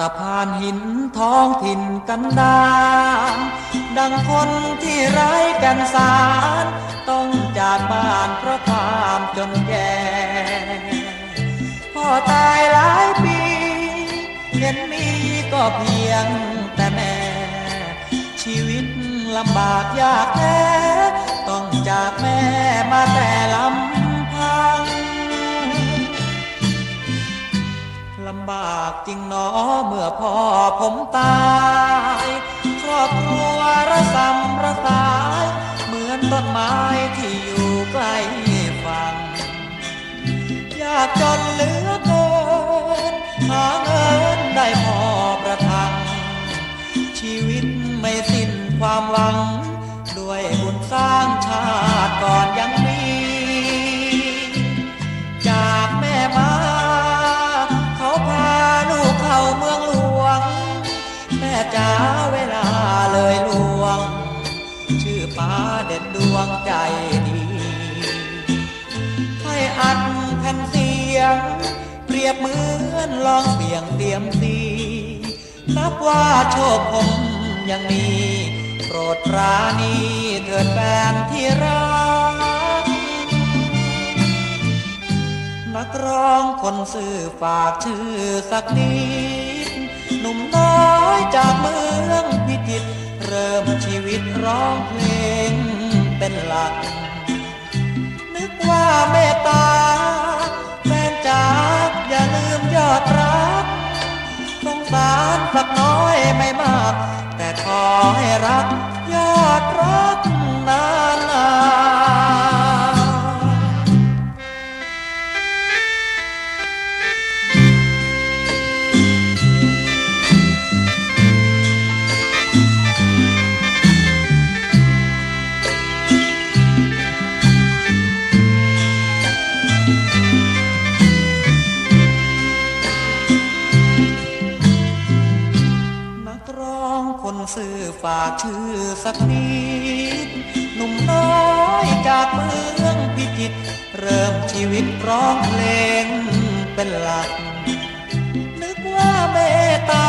ตะพานหินท้องถิ่นกันดานดังคนที่ไร้กันสาร ต้องจากบ้านเพราะความจนแก่พ่อตายหลายปี เห็นมีก็เพียงแต่แม่ ชีวิตลำบากยากแท้ำบากจริงหนอเมื่อพ่อผมตายครอบครัวระสำระสาย เหมือนต้นไม้ที่อยู่ใกล้ฝั่งอยากจนเหลือเกินหาเงินได้พอประทัง ชีวิตไม่สิ้นความหวัง ดวงใจดี ให้อัดแผ่นเสียง เปรียบเหมือนลองเสียงเตรียมสีนับว่าโชคผมยังมีโปรดปราณีเถิดแฟนที่รัก นักร้องคนสื่อฝากชื่อสักนิด หนุ่มน้อยจากเมืองพิจิตรเริ่มชีวิตร้องเพลง เป็นหลัก นึกว่าเมตตาแฟนจากอย่าลืมยอดรัก สงสารสักน้อยไม่มาก ซื้อฝากชื่อสักนิดหนุ่มน้อยจากเมืองพิจิตรเริ่มชีวิตร้องเพลงเป็นหลัก นึกว่าเมตตา